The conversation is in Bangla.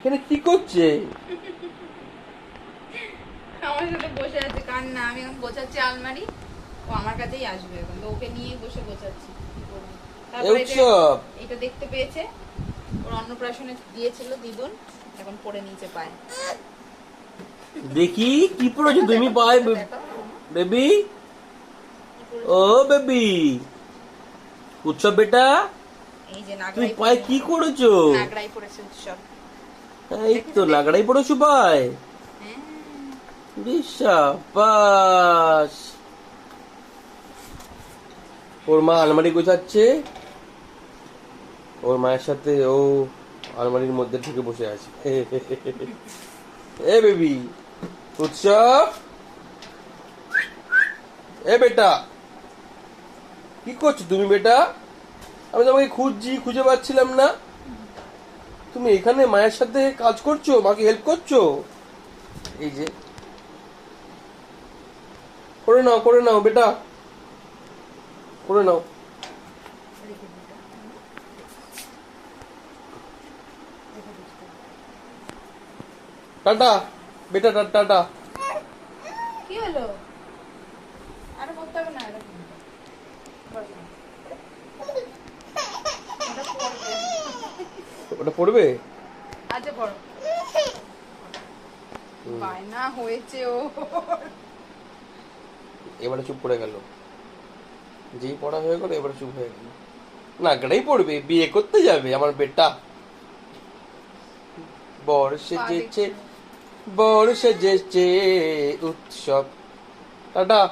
এখানে কি করছে? আমার সাথে বসে আছে কান্না আমি এখন গোছাচ্ছি আলমারি। ও আমার কাছেই আসবে এখন। তো ওকে নিয়ে বসে গোছাচ্ছি। তারপরে এটা দেখতে পেয়েছে। ওর অন্নপ্রাশনে দিয়েছিল দিদুন এখন পরে নিচে পায়। দেখি কি পড়েছো? তুমি পায় বেবি? ও বেবি। উৎসব বেটা? এই যে তুমি নাগরাই পায়ে কি করেছ? নাগরাই পড়েছে উৎসব। এই তো লাগাড়াই পড়েছো হ্যাঁ বিশ্বাস। ওর মা আলমারি গোছাচ্ছে। ওর মায়ের সাথে ও আলমারির মধ্যে ঢুকে বসে আছে। এ বেবি, উৎসব। এ বেটা, কি করছ তুমি বেটা? আমি তোমাকে খুঁজছি, খুঁজে পাচ্ছিলাম না। তুমি এখানে মায়ের সাথে কাজ করছ, মাকে হেল্প করছ? এই যে। করে নাও করে নাও, বেটা। করে নাও। টাটা, বেটা, টাটা কি হলো? আরে করতে হবে না এরকম বসো। ওটা পড়বে। ওটা পড়বে? আচ্ছা পড়ো। বায়না হয়েছে ও এবারে চুপ করে গেল। যেই পড়া হয়ে গেল এবারে চুপ হয়ে গেল। না গড়াই পড়বে বিয়ে করতে যাবে আমার বেটা। বর সেজেছে বর সেজেছে উৎসব। টাটা।